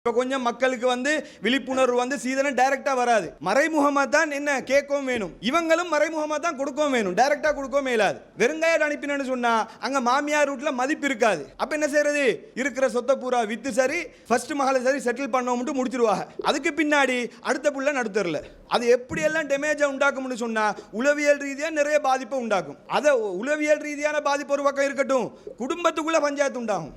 இப்போ கொஞ்சம் மக்களுக்கு வந்து விழிப்புணர்வு வந்து சீதனம் டைரக்டா வராது. மறைமுகமா தான் என்ன கேட்கவும் வேணும். இவங்களும் மறைமுகமா தான் கொடுக்கவும் வேணும். டைரக்டா கொடுக்கவும் இயலாது. வெறுங்காயோட அனுப்பினு சொன்னா அங்க மாமியார் ரூட்டில் மதிப்பு இருக்காது. அப்ப என்ன செய்யறது? இருக்கிற சொத்தை பூரா வித்து சரி ஃபர்ஸ்ட் மகளை சரி செட்டில் பண்ணோம்ட்டு முடிச்சிருவாங்க. அதுக்கு பின்னாடி அடுத்த புள்ள நடுத்தரில். அது எப்படி எல்லாம் உண்டாக்கும்னு சொன்னா உளவியல் ரீதியா நிறைய பாதிப்பை உண்டாக்கும். அதை உளவியல் ரீதியான பாதிப்பு ஒரு பக்கம் இருக்கட்டும். குடும்பத்துக்குள்ள பஞ்சாயத்து உண்டாகும்.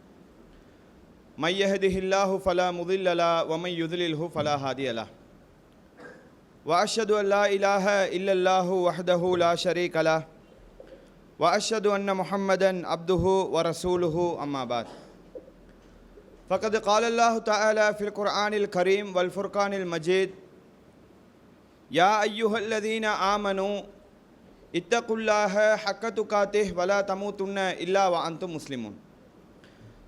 من يهده الله فلا مضل له ومن يضلله فلا هادي له. وأشهد أن لا إله إلا الله وحده لا شريك له. وأشهد أن محمدا عبده ورسوله أما بعد. فقد قال الله تعالى في القرآن الكريم والفرقان المجيد يا أيها الذين آمنوا اتقوا الله حق تقاته ولا تموتن إلا وأنتم مسلمون.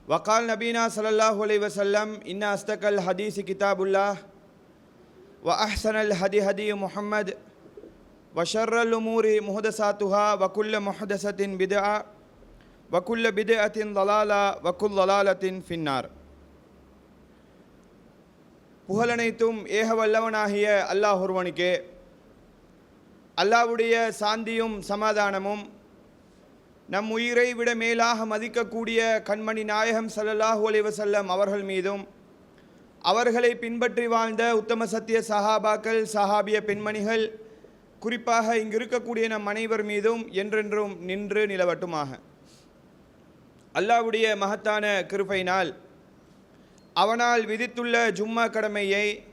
وقال نبينا صلى الله عليه وسلم ان اصدق الحديث كتاب الله واحسن الهدي هدي محمد وشر الأمور محدثاتها وكل محدثة بدعة وكل بدعة ضلالة وكل ضلالة في النار புகழனைத்தும் ஏக வல்லவனாகிய அல்லாஹ் ஒருவனுக்கே அல்லாஹ்வுடைய சாந்தியும் சமாதானமும் நம் உயிரை விட மேலாக மதிக்கக்கூடிய கண்மணி நாயகம் ஸல்லல்லாஹு அலைவசல்லம் அவர்கள் மீதும் அவர்களை பின்பற்றி வாழ்ந்த உத்தம சத்திய சஹாபாக்கள் சஹாபிய பெண்மணிகள் குறிப்பாக இங்கு இருக்கக்கூடிய நம் அனைவர் மீதும் என்றென்றும் நின்று நிலவட்டுமாக. அல்லாஹ்வுடைய மகத்தான கிருபையினால் அவனால் விதித்துள்ள ஜும்மா கடமையை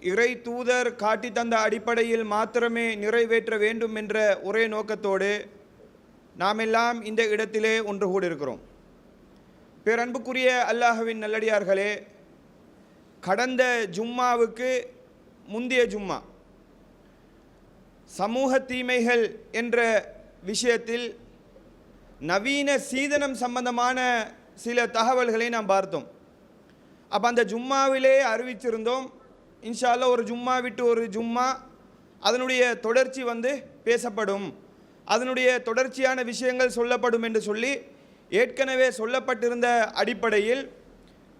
இறை தூதர் காட்டி தந்த அடிப்படையில் மாத்திரமே நிறைவேற்ற வேண்டும் என்ற ஒரே நோக்கத்தோடு நாம் எல்லாம் இந்த இடத்திலே ஒன்று கூடியிருக்கிறோம். பேரன்புக்குரிய அல்லாஹுவின் நல்லடியார்களே கடந்த ஜும்மாவுக்கு முந்தைய ஜும்மா சமூக தீமைகள் என்ற விஷயத்தில் நவீன சீதனம் சம்பந்தமான சில தகவல்களை நாம் பார்த்தோம். அப்போ அந்த ஜும்மாவிலே அறிவிச்சிருந்தோம் இன்ஷால்ல ஒரு ஜும்மா விட்டு ஒரு ஜும்மா அதனுடைய தொடர்ச்சி வந்து பேசப்படும். அதனுடைய தொடர்ச்சியான விஷயங்கள் சொல்லப்படும் என்று சொல்லி ஏற்கனவே சொல்லப்பட்டிருந்த அடிப்படையில்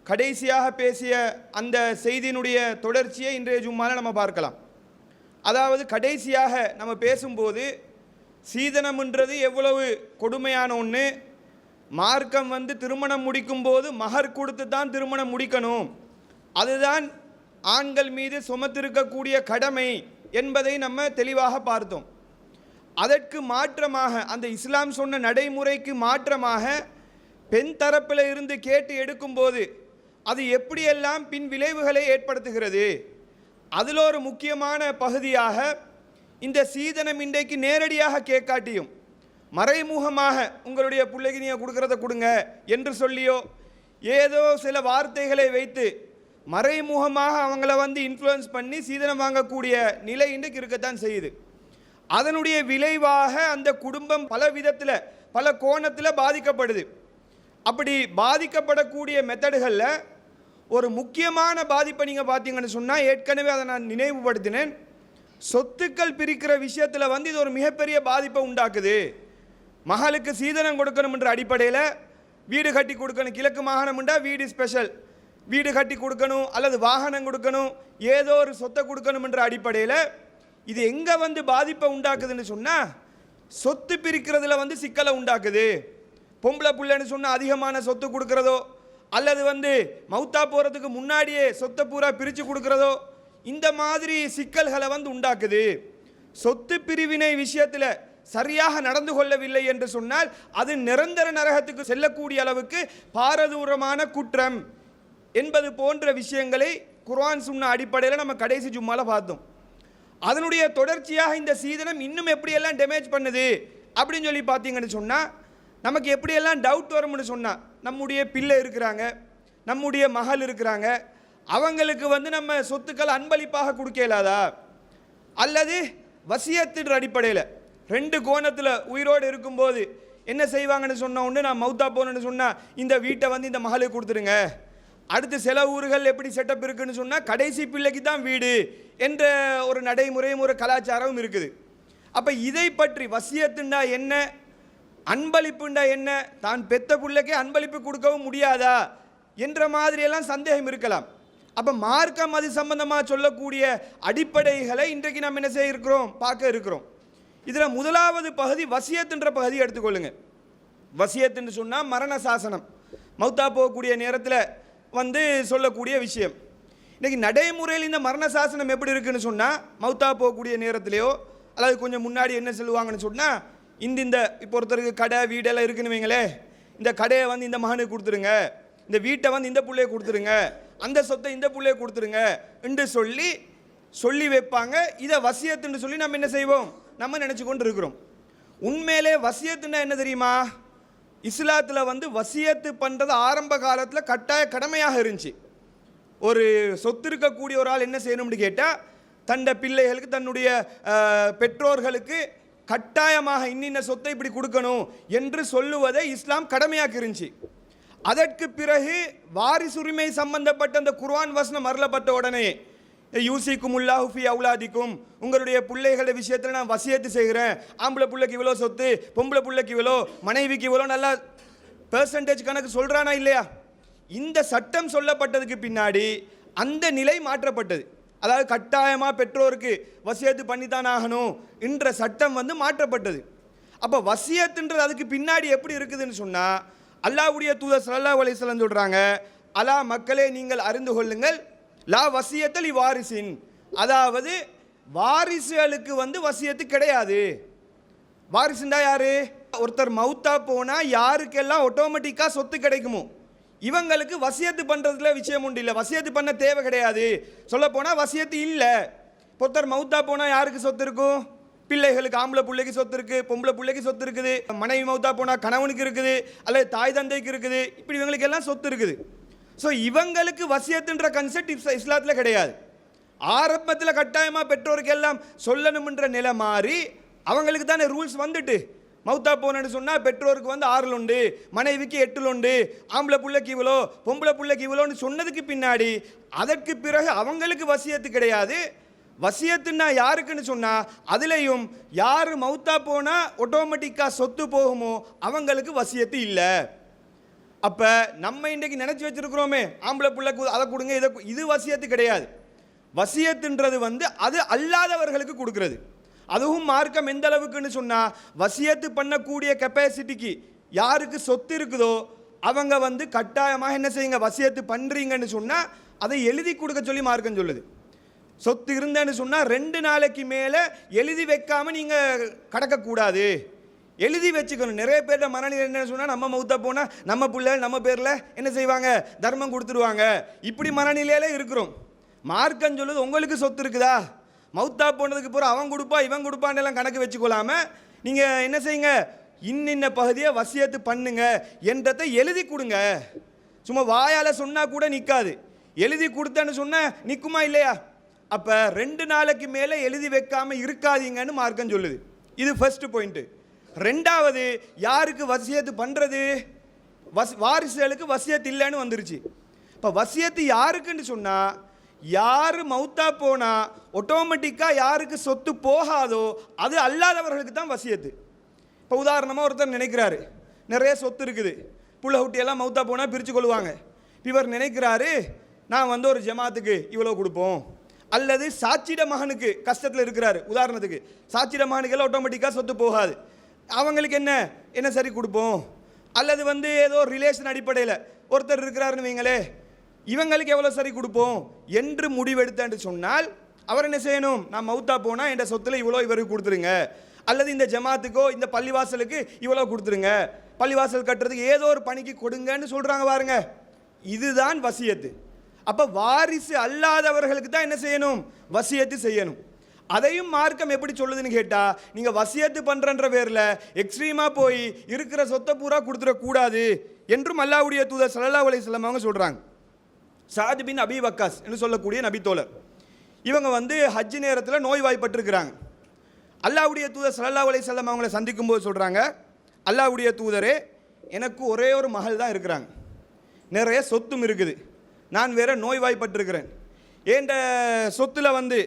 கடைசியாக பேசிய அந்த செய்தியினுடைய தொடர்ச்சியை இன்றைய ஜும்மாவில் நம்ம பார்க்கலாம். அதாவது கடைசியாக நம்ம பேசும்போது சீதனம்ன்றது எவ்வளவு கொடுமையான ஒன்று மார்க்கம் வந்து திருமணம் முடிக்கும்போது மகர் கொடுத்து தான் திருமணம் முடிக்கணும். அதுதான் ஆண்கள் மீது சுமத்திருக்கக்கூடிய கடமை என்பதை நம்ம தெளிவாக பார்த்தோம். அதற்கு மாற்றமாக அந்த இஸ்லாம் சொன்ன நடைமுறைக்கு மாற்றமாக பெண் தரப்பில் இருந்து கேட்டு எடுக்கும்போது அது எப்படியெல்லாம் பின் விளைவுகளை ஏற்படுத்துகிறது? அதில் ஒரு முக்கியமான பகுதியாக இந்த சீதனம் இன்றைக்கு நேரடியாக கேட்காட்டியும் மறைமுகமாக உங்களுடைய பிள்ளைக்கு நீங்கள் கொடுக்குறத கொடுங்க என்று சொல்லியோ ஏதோ சில வார்த்தைகளை வைத்து மறைமுகமாக அவங்கள வந்து இன்ஃப்ளூயன்ஸ் பண்ணி சீதனம் வாங்கக்கூடிய நிலை இன்றைக்கு இருக்கத்தான் செய்யுது. அதனுடைய விளைவாக அந்த குடும்பம் பல விதத்தில் பல கோணத்தில் பாதிக்கப்படுது. அப்படி பாதிக்கப்படக்கூடிய மெத்தடுகளில் ஒரு முக்கியமான பாதிப்பை நீங்கள் பார்த்தீங்கன்னு சொன்னால் ஏற்கனவே அதை நான் நினைவுபடுத்தினேன். சொத்துக்கள் பிரிக்கிற விஷயத்தில் வந்து இது ஒரு மிகப்பெரிய பாதிப்பை உண்டாக்குது. மகளுக்கு சீதனம் கொடுக்கணும்ன்ற அடிப்படையில் வீடு கட்டி கொடுக்கணும் கிழக்கு மாகாணம்ண்டா வீடு ஸ்பெஷல் வீடு கட்டி கொடுக்கணும் அல்லது வாகனம் கொடுக்கணும் ஏதோ ஒரு சொத்தை கொடுக்கணும்ன்ற அடிப்படையில் இது எங்கே வந்து பாதிப்பை உண்டாக்குதுன்னு சொன்னால் சொத்து பிரிக்கிறதுல வந்து சிக்கலை உண்டாக்குது. பொம்பளை பிள்ளைன்னு சொன்னால் அதிகமான சொத்து கொடுக்குறதோ அல்லது வந்து மௌத்தா போகிறதுக்கு முன்னாடியே சொத்தை பூரா பிரித்து கொடுக்குறதோ இந்த மாதிரி சிக்கல்களை வந்து உண்டாக்குது. சொத்து பிரிவினை விஷயத்தில் சரியாக நடந்து கொள்ளவில்லை என்று சொன்னால் அது நிரந்தர நரகத்துக்கு செல்லக்கூடிய அளவுக்கு பாரதூரமான குற்றம் என்பது போன்ற விஷயங்களை குர்ஆன் சொன்ன அடிப்படையில் நம்ம கடைசி ஜும்மாவில் பார்த்தோம். அதனுடைய தொடர்ச்சியாக இந்த சீதனம் இன்னும் எப்படியெல்லாம் டேமேஜ் பண்ணுது அப்படின்னு சொல்லி பார்த்தீங்கன்னு சொன்னால் நமக்கு எப்படியெல்லாம் டவுட் வரும்னு சொன்னால் நம்முடைய பிள்ளை இருக்கிறாங்க நம்முடைய மகள் இருக்கிறாங்க அவங்களுக்கு வந்து நம்ம சொத்துக்கள் அன்பளிப்பாக கொடுக்க இயலாதா? அல்லது வசியத்தின் அடிப்படையில் ரெண்டு கோணத்தில் உயிரோடு இருக்கும்போது என்ன செய்வாங்கன்னு சொன்ன உடனே நான் மௌத்தா போனேன்னு சொன்னால் இந்த வீட்டை வந்து இந்த மகளுக்கு கொடுத்துருங்க அடுத்து சில ஊர்கள் எப்படி செட்டப் இருக்குன்னு சொன்னால் கடைசி பிள்ளைக்கு தான் வீடு என்ற ஒரு நடைமுறையும் ஒரு கலாச்சாரமும் இருக்குது. அப்போ இதை பற்றி வசியத்துண்டா என்ன? அன்பளிப்புண்டா என்ன? தான் பெத்த பிள்ளைக்கே அன்பளிப்பு கொடுக்கவும் முடியாதா? என்ற மாதிரியெல்லாம் சந்தேகம் இருக்கலாம். அப்போ மார்க்கம் அது சம்பந்தமாக சொல்லக்கூடிய அடிப்படைகளை இன்றைக்கு நம்ம என்ன செய்ய இருக்கிறோம்? பார்க்க இருக்கிறோம். இதில் முதலாவது பகுதி வசியத்துன்ற பகுதி எடுத்துக்கொள்ளுங்க. வசியத்துன்னு சொன்னால் மரண சாசனம். மௌத்தா போகக்கூடிய நேரத்தில் வந்து சொல்லக்கூடிய விஷயம். இன்றைக்கி நடைமுறையில் இந்த மரண சாசனம் எப்படி இருக்குன்னு சொன்னால் மௌத்தா போகக்கூடிய நேரத்திலையோ அல்லது கொஞ்சம் முன்னாடி என்ன சொல்லுவாங்கன்னு சொன்னால் இந்த இந்த இப்போ ஒருத்தருக்கு கடை வீடெல்லாம் இருக்குன்னு வைங்களே இந்த கடையை வந்து இந்த மகனுக்கு கொடுத்துருங்க இந்த வீட்டை வந்து இந்த பிள்ளையை கொடுத்துருங்க அந்த சொத்தை இந்த பிள்ளையை கொடுத்துருங்க என்று சொல்லி சொல்லி வைப்பாங்க. இதை வசியத்துன்னு சொல்லி நம்ம என்ன செய்வோம்? நம்ம நினச்சி கொண்டு இருக்கிறோம். உண்மையிலே வசியத்துன்னா என்ன தெரியுமா? இஸ்லாத்தில் வந்து வசியத்து பண்ணுறது ஆரம்ப காலத்தில் கட்டாய கடமையாக இருந்துச்சு. ஒரு சொத்து இருக்கக்கூடிய ஒரு ஆள் என்ன செய்யணும்னு கேட்டால் தன்னுடைய பிள்ளைகளுக்கு தன்னுடைய பெற்றோர்களுக்கு கட்டாயமாக இன்னின்ன சொத்தை இப்படி கொடுக்கணும் என்று சொல்லுவதை இஸ்லாம் கடமையாக இருந்துச்சு. அதற்கு பிறகு வாரிசுரிமை சம்பந்தப்பட்ட அந்த குர்வான் வசனம் அருளப்பட்ட உடனே யூசிக்கும் உல்லாஹுஃபி அவுலாதிக்கும். உங்களுடைய பிள்ளைகள விஷயத்தில் நான் வசியத்து செய்கிறேன். ஆம்பளை பிள்ளைக்கு இவ்வளோ சொத்து பொம்பளை பிள்ளைக்கு இவ்வளோ மனைவிக்கு இவ்வளோ நல்லா பெர்சன்டேஜ் கணக்கு சொல்கிறானா இல்லையா? இந்த சட்டம் சொல்லப்பட்டதுக்கு பின்னாடி அந்த நிலை மாற்றப்பட்டது. அதாவது கட்டாயமாக பெற்றோருக்கு வசியத்து பண்ணித்தான் ஆகணும் என்ற சட்டம் வந்து மாற்றப்பட்டது. அப்போ வசியத்துன்றது அதுக்கு பின்னாடி எப்படி இருக்குதுன்னு சொன்னால் அல்லாஹ்வுடைய தூதர் சல்லா அலைஹி சொல்கிறாங்க அலா மக்களே நீங்கள் அறிந்து கொள்ளுங்கள் லா வசியத்தல் வாரிசின். அதாவது வாரிசுகளுக்கு வந்து வசியத்து கிடையாது. வாரிசுண்டா யாரு? ஒருத்தர் மவுத்தா போனால் யாருக்கெல்லாம் ஆட்டோமேட்டிக்காக சொத்து கிடைக்குமோ இவங்களுக்கு வசியத்து பண்ணுறதுல விஷயம் உண்டு இல்லை. வசியத்து பண்ண தேவை கிடையாது. சொல்ல வசியத்து இல்லை. ஒருத்தர் மவுத்தா போனால் யாருக்கு சொத்து இருக்கும் பிள்ளைகளுக்கு ஆம்பளை பிள்ளைக்கு சொத்து இருக்கு பொம்பளை பிள்ளைக்கு சொத்து இருக்குது மனைவி மவுத்தா போனால் கணவனுக்கு இருக்குது அல்லது தாய் தந்தைக்கு இருக்குது. இப்படி இவங்களுக்கு எல்லாம் சொத்து இருக்குது. ஸோ இவங்களுக்கு வசியத்துன்ற கன்செப்ட் இஸ்லாத்தில் கிடையாது. ஆரம்பத்தில் கட்டாயமாக பெற்றோருக்கு எல்லாம் சொல்லணும்ன்ற நிலை மாறி அவங்களுக்கு தானே ரூல்ஸ் வந்துட்டு. மௌத்தா போனன்னு சொன்னால் பெற்றோருக்கு வந்து ஆறில் உண்டு மனைவிக்கு எட்டில் உண்டு ஆம்பளை பிள்ளைக்கு இவ்வளோ பொம்பளை பிள்ளைக்கு இவ்வளோன்னு சொன்னதுக்கு பின்னாடி அதற்கு பிறகு அவங்களுக்கு வசியத்து கிடையாது. வசியத்துன்னா யாருக்குன்னு சொன்னால் அதுலேயும் யார் மௌத்தா போனால் ஆட்டோமேட்டிக்காக சொத்து போகுமோ அவங்களுக்கு வசியத்து இல்லை. அப்போ நம்ம இன்றைக்கு நினச்சி வச்சிருக்கிறோமே ஆம்பளை பிள்ளை அதை கொடுங்க இதை இது வசியத்து கிடையாது. வசியத்துன்றது வந்து அது அல்லாதவர்களுக்கு கொடுக்குறது. அதுவும் மார்க்கம் எந்த அளவுக்குன்னு சொன்னால் வசியத்து பண்ணக்கூடிய கெப்பாசிட்டிக்கு யாருக்கு சொத்து இருக்குதோ அவங்க வந்து கட்டாயமாக என்ன செய்யுங்க வசியத்து பண்ணுறீங்கன்னு சொன்னால் அதை எழுதி கொடுக்க சொல்லி மார்க்கம் சொல்லுது. சொத்து இருந்தேன்னு சொன்னால் ரெண்டு நாளைக்கு மேலே எழுதி வைக்காமல் நீங்கள் கடக்கக்கூடாது. எழுதி வச்சுக்கணும். நிறைய பேர்ட்ட மனநிலை என்ன சொன்னால் நம்ம மௌத்தா போனால் நம்ம பிள்ளை நம்ம பேரில் என்ன செய்வாங்க? தர்மம் கொடுத்துருவாங்க. இப்படி மனநிலையில இருக்கிறோம். மார்க்கம் சொல்லுது உங்களுக்கு சொத்து இருக்குதா? மௌத்தா போனதுக்கு பிறகு அவன் கொடுப்பா இவன் கொடுப்பான்னு எல்லாம் கணக்கு வச்சுக்கொள்ளாம நீங்கள் என்ன செய்யுங்க? இன்னின்ன பகுதியை வசியத்து பண்ணுங்க. என்றதை எழுதி கொடுங்க. சும்மா வாயால் சொன்னால் கூட நிற்காது எழுதி கொடுத்தேன்னு சொன்னால் நிற்குமா இல்லையா? அப்போ ரெண்டு நாளைக்கு மேலே எழுதி வைக்காமல் இருக்காதீங்கன்னு மார்க்கம் சொல்லுது. இது ஃபஸ்ட்டு பாயிண்ட்டு ரெண்டாவது யாருக்கு வசியத்து பண்ணுறது வஸ் வாரிசுகளுக்கு வசியத்து இல்லைன்னு வந்துருச்சு. இப்போ வசியத்து யாருக்குன்னு சொன்னால் யார் மௌத்தா போனால் ஆட்டோமேட்டிக்காக யாருக்கு சொத்து போகாதோ அது அல்லாதவர்களுக்கு தான் வசியத்து. இப்போ உதாரணமாக ஒருத்தர் நினைக்கிறாரு நிறைய சொத்து இருக்குது. புள்ள குட்டியெல்லாம் மௌத்தா போனால் பிரித்து கொள்வாங்க இவர் நினைக்கிறாரு நான் வந்து ஒரு ஜமாத்துக்கு இவ்வளோ கொடுப்போம். அல்லது சாட்சிட மகனுக்கு கஷ்டத்தில் இருக்கிறாரு உதாரணத்துக்கு சாட்சிட மகனுக்கெல்லாம் ஆட்டோமேட்டிக்காக சொத்து போகாது. அவங்களுக்கு என்ன? என்ன சரி கொடுப்போம்? அல்லது வந்து ஏதோ ரிலேஷன் அடிப்படையில் ஒருத்தர் இருக்கிறாருன்னு வைங்களே இவங்களுக்கு எவ்வளோ சரி கொடுப்போம் என்று முடிவெடுத்தேன்னு சொன்னால் அவர் என்ன செய்யணும்? நான் மௌத்தா போனால் என் சொத்தில் இவ்வளோ இவருக்கு கொடுத்துருங்க. அல்லது இந்த ஜமாத்துக்கோ இந்த பள்ளிவாசலுக்கு இவ்வளோ கொடுத்துருங்க. பள்ளிவாசல் கட்டுறதுக்கு ஏதோ ஒரு பணிக்கு கொடுங்கன்னு சொல்கிறாங்க பாருங்க. இதுதான் வசியத்து. அப்போ வாரிசு அல்லாதவர்களுக்கு தான் என்ன செய்யணும்? வசியத்து செய்யணும். அதையும் மார்க்கம் எப்படி சொல்லுதுன்னு கேட்டால் நீங்கள் வசியத்து பண்ணுறன்ற பேரில் எக்ஸ்ட்ரீமாக போய் இருக்கிற சொத்தை பூரா கொடுத்துடக்கூடாது என்றும் அல்லாவுடைய தூதர் ஸல்லல்லாஹு அலைஹி வஸல்லம் அவங்க சொல்கிறாங்க சாத் பின் அபி வக்காஸ் என்று சொல்லக்கூடிய நபித்தோழர். இவங்க வந்து ஹஜ் நேரத்தில் நோய்வாய்ப்பட்டிருக்கிறாங்க. அல்லாஹ்வுடைய தூதர் ஸல்லல்லாஹு அலைஹி வஸல்லம் அவங்கள சந்திக்கும் போது சொல்கிறாங்க அல்லாஹ்வுடைய தூதரே எனக்கு ஒரே ஒரு மகள் தான் இருக்கிறாங்க. நிறைய சொத்தும் இருக்குது. நான் வேற நோய்வாய்ப்பட்டிருக்கிறேன். ஏண்ட சொத்துல வந்து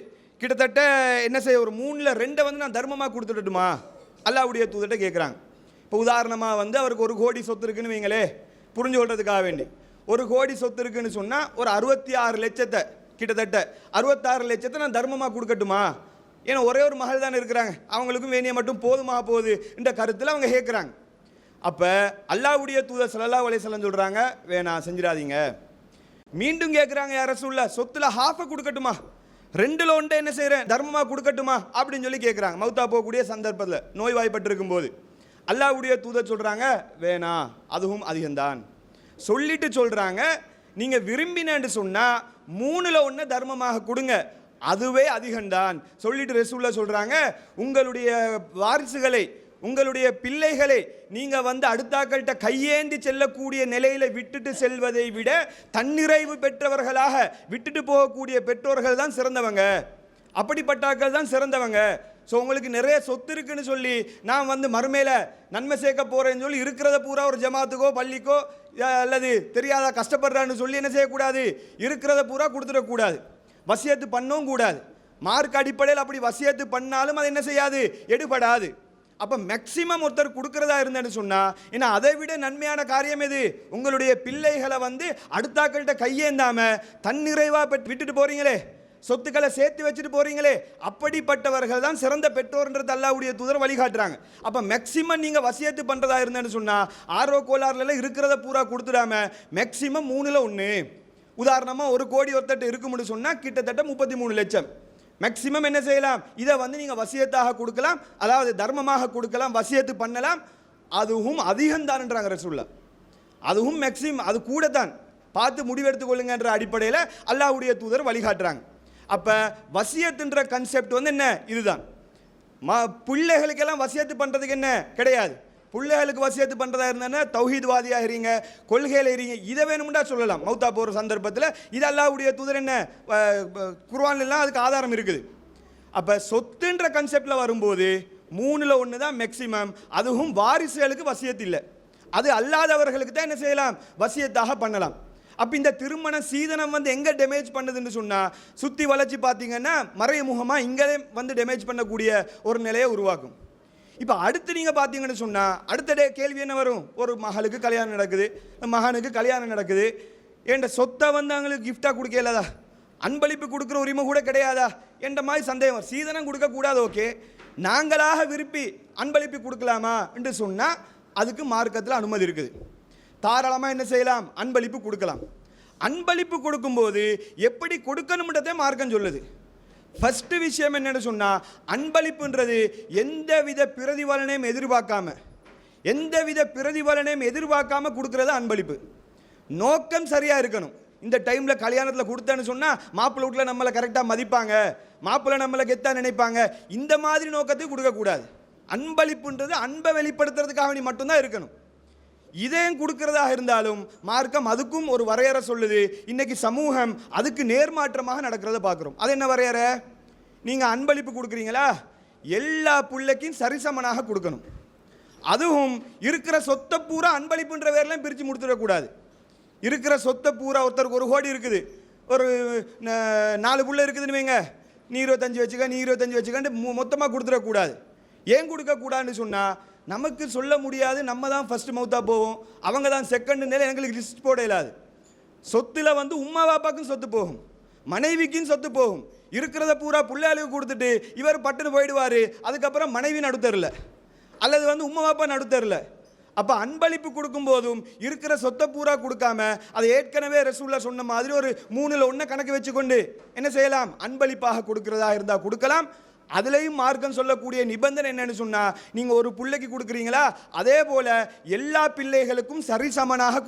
கிட்டத்தட்ட என்ன செய்ய ஒரு மூணில் ரெண்டை வந்து நான் தர்மமாக கொடுத்துடட்டுமா? அல்லாவுடைய தூதர்கிட்ட கேட்குறாங்க இப்போ உதாரணமாக வந்து அவருக்கு ஒரு கோடி சொத்து இருக்குன்னு வைங்களே புரிஞ்சு கொள்றதுக்காக வேண்டி. ஒரு கோடி சொத்து இருக்குன்னு சொன்னால் ஒரு அறுபத்தி ஆறு லட்சத்தை கிட்டத்தட்ட அறுபத்தாறு லட்சத்தை நான் தர்மமாக கொடுக்கட்டுமா? ஏன்னா ஒரே ஒரு மகள் தானே இருக்கிறாங்க. அவங்களுக்கும் வேணிய மட்டும் போதுமா போகுது என்ற கருத்தில் அவங்க கேட்குறாங்க அப்போ அல்லாஹ்வுடைய தூதர் ஸல்லல்லாஹு அலைஹி சொல்கிறாங்க வேணாம் செஞ்சிடாதீங்க. மீண்டும் கேட்குறாங்க யார சொல்ல சொத்துல ஹாஃபை கொடுக்கட்டுமா? ரெண்டுல ஒன்றை என்ன செய்கிறேன் தர்மமாக கொடுக்கட்டுமா? அப்படின்னு சொல்லி கேட்குறாங்க மௌத்தா போகக்கூடிய சந்தர்ப்பத்தில் நோய்வாய்ப்பட்டிருக்கும் போது அல்லாவுடைய தூதர் சொல்கிறாங்க வேணாம் அதுவும் அதிகம்தான். சொல்லிட்டு சொல்கிறாங்க நீங்கள் விரும்பினேன்னு சொன்னால் மூணில் ஒன்று தர்மமாக கொடுங்க. அதுவே அதிகம்தான். சொல்லிட்டு ரெசூல்ல சொல்கிறாங்க உங்களுடைய வாரிசுகளை உங்களுடைய பிள்ளைகளை நீங்கள் வந்து அடுத்தாக்கள்கிட்ட கையேந்தி செல்லக்கூடிய நிலையில விட்டுட்டு செல்வதை விட தன்னிறைவு பெற்றவர்களாக விட்டுட்டு போகக்கூடிய பெற்றோர்கள் தான் சிறந்தவங்க. அப்படிப்பட்டாக்கள் தான் சிறந்தவங்க. ஸோ உங்களுக்கு நிறைய சொத்து இருக்குன்னு சொல்லி நான் வந்து மறுமையில் நன்மை சேர்க்க போகிறேன்னு சொல்லி இருக்கிறத பூரா ஒரு ஜமாத்துக்கோ பள்ளிக்கோ அல்லது தெரியாத கஷ்டப்படுறான்னு சொல்லி என்ன செய்யக்கூடாது? இருக்கிறத பூரா கொடுத்துடக்கூடாது. வசியத்து பண்ணவும் கூடாது. மார்க் அடிப்படையில் அப்படி வசியத்து பண்ணாலும் அது என்ன செய்யாது? எடுபடாது. அப்போ மேக்சிமம் ஒருத்தர் கொடுக்கறதா இருந்தேன்னு சொன்னால் ஏன்னா அதை விட நன்மையான காரியம் எது? உங்களுடைய பிள்ளைகளை வந்து அடுத்தாக்கள்கிட்ட கையேந்தாமல் தன்னிறைவாக பெற்று விட்டுட்டு போகிறீங்களே சொத்துக்களை சேர்த்து வச்சுட்டு போகிறீங்களே அப்படிப்பட்டவர்கள் தான் சிறந்த பெற்றோர்ன்றது அல்லாவுடைய தூதர் வழிகாட்டுறாங்க. அப்போ மேக்சிமம் நீங்கள் வசியத்து பண்ணுறதா இருந்தேன்னு சொன்னால் ஆர்வ கோளாறுலாம் இருக்கிறத பூரா கொடுத்துடாம மேக்சிமம் மூணில் ஒன்று உதாரணமாக ஒரு கோடி ஒருத்தட்டு இருக்கும்னு சொன்னால் கிட்டத்தட்ட முப்பத்தி மூணு லட்சம். மேக்சிமம் என்ன செய்யலாம்? இதை வந்து நீங்கள் வசியத்தாக கொடுக்கலாம். அதாவது தர்மமாக கொடுக்கலாம் வசியத்து பண்ணலாம். அதுவும் அதிகம்தான்ன்றாங்க ரசூல்லா அதுவும் மேக்சிமம் அது கூட தான் பார்த்து முடிவெடுத்துக் கொள்ளுங்கன்ற அடிப்படையில் அல்லாஹ்வுடைய தூதர் வழிகாட்டுறாங்க. அப்போ வசியத்துன்ற கன்செப்ட் வந்து என்ன? இதுதான். ம பிள்ளைகளுக்கெல்லாம் வசியத்து பண்ணுறதுக்கு என்ன? கிடையாது. பிள்ளைகளுக்கு வசியத்து பண்ணுறதா இருந்தானே தௌஹீத்வாதியாக இருங்க கொள்கையில் இருங்க இதை வேணும்டா சொல்லலாம். மௌத்தா போகிற சந்தர்ப்பத்தில் இது அல்லாவுடைய தூதர் என்ன குர்வான்லாம் அதுக்கு ஆதாரம் இருக்குது. அப்போ சொத்துன்ற கன்செப்டில் வரும்போது மூணில் ஒன்று தான் மேக்சிமம் அதுவும் வாரிசுகளுக்கு வசியத்து இல்லை. அது அல்லாதவர்களுக்கு தான் என்ன செய்யலாம்? வசியத்தாக பண்ணலாம். அப்போ இந்த திருமண சீதனம் வந்து எங்கே டேமேஜ் பண்ணுதுன்னு சொன்னால் சுற்றி வளர்ச்சி பார்த்தீங்கன்னா மறைமுகமாக இங்கே வந்து டேமேஜ் பண்ணக்கூடிய ஒரு நிலையை உருவாக்கும். இப்போ அடுத்து நீங்கள் பார்த்தீங்கன்னு சொன்னால் அடுத்த டே கேள்வி என்ன வரும்? ஒரு மகளுக்கு கல்யாணம் நடக்குது. மகனுக்கு கல்யாணம் நடக்குது. என்ற சொத்தை வந்து அவங்களுக்கு கிஃப்டாக கொடுக்கலதா அன்பளிப்பு கொடுக்குற உரிமை கூட கிடையாதா? என்ற மாதிரி சந்தேகம் சீதனம் கொடுக்கக்கூடாது ஓகே நாங்களாக விரும்பி அன்பளிப்பு கொடுக்கலாமா? என்று சொன்னால் அதுக்கு மார்க்கத்தில் அனுமதி இருக்குது. தாராளமாக என்ன செய்யலாம்? அன்பளிப்பு கொடுக்கலாம். அன்பளிப்பு கொடுக்கும்போது எப்படி கொடுக்கணும்ன்றதே மார்க்கம் சொல்லுது. ஃபஸ்ட்டு விஷயம் என்னென்னு சொன்னால் அன்பளிப்புன்றது எந்தவித பிரதிபலனையும் எதிர்பார்க்காம எந்தவித பிரதிபலனையும் எதிர்பார்க்காம கொடுக்குறது அன்பளிப்பு. நோக்கம் சரியாக இருக்கணும். இந்த டைமில் கல்யாணத்தில் கொடுத்தேன்னு சொன்னால் மாப்பிள்ளை வீட்டில் நம்மளை கரெக்டாக மதிப்பாங்க. மாப்பிள்ளை நம்மளை கெத்தாக நினைப்பாங்க. இந்த மாதிரி நோக்கத்துக்கு கொடுக்கக்கூடாது. அன்பளிப்புன்றது அன்பை வெளிப்படுத்துறதுக்காக வேண்டி மட்டும்தான் இருக்கணும். இதையும் கொடுக்கிறதாக இருந்தாலும் மார்க்கம் அதுக்கும் ஒரு வரையறை சொல்லுது. இன்னைக்கு சமூகம் அதுக்கு நேர்மாற்றமாக நடக்கிறத பார்க்குறோம். அது என்ன வரையறை? நீங்கள் அன்பளிப்பு கொடுக்குறீங்களா? எல்லா பிள்ளைக்கும் சரிசமனாக கொடுக்கணும். அதுவும் இருக்கிற சொத்தை பூரா அன்பளிப்புன்ற பேர்லாம் பிரித்து முடித்துடக்கூடாது. இருக்கிற சொத்தை பூரா ஒருத்தருக்கு ஒரு கோடி இருக்குது. ஒரு நாலு புள்ள இருக்குதுன்னு வைங்க. நீ இருபத்தஞ்சு வச்சுக்க நீ இருபத்தஞ்சு வச்சுக்கன்ட்டு மொத்தமாக கொடுத்துடக்கூடாது. ஏன் கொடுக்கக்கூடாதுன்னு சொன்னால் நமக்கு சொல்ல முடியாது நம்ம தான் ஃபர்ஸ்ட் மவுத்தாக போவோம். அவங்க தான் செகண்டுனால எங்களுக்கு லிஸ்ட் போட இயலாது. சொத்தில் வந்து உம்மா பாப்பாக்கும் சொத்து போகும். மனைவிக்கும் சொத்து போகும். இருக்கிறத பூரா புள்ளையாளுக்கு கொடுத்துட்டு இவர் பட்டுன்னு போயிடுவார். அதுக்கப்புறம் மனைவி நடுத்தரில் அல்லது வந்து உம்மா பாப்பா நடுத்தரில் அப்போ அன்பளிப்பு கொடுக்கும்போதும் இருக்கிற சொத்தை பூரா கொடுக்காம அதை ஏற்கனவே ரசூல்லா சொன்ன மாதிரி ஒரு மூணில் ஒன்றை கணக்கு வச்சுக்கொண்டு என்ன செய்யலாம்? அன்பளிப்பாக கொடுக்கிறதா இருந்தால் கொடுக்கலாம். அதுலேயும் மார்க்கம் சொல்லக்கூடிய நிபந்தனை என்னன்னு சொன்னால் நீங்கள் ஒரு பிள்ளைக்கு கொடுக்குறீங்களா? அதே போல் எல்லா பிள்ளைகளுக்கும் சரிசமனாக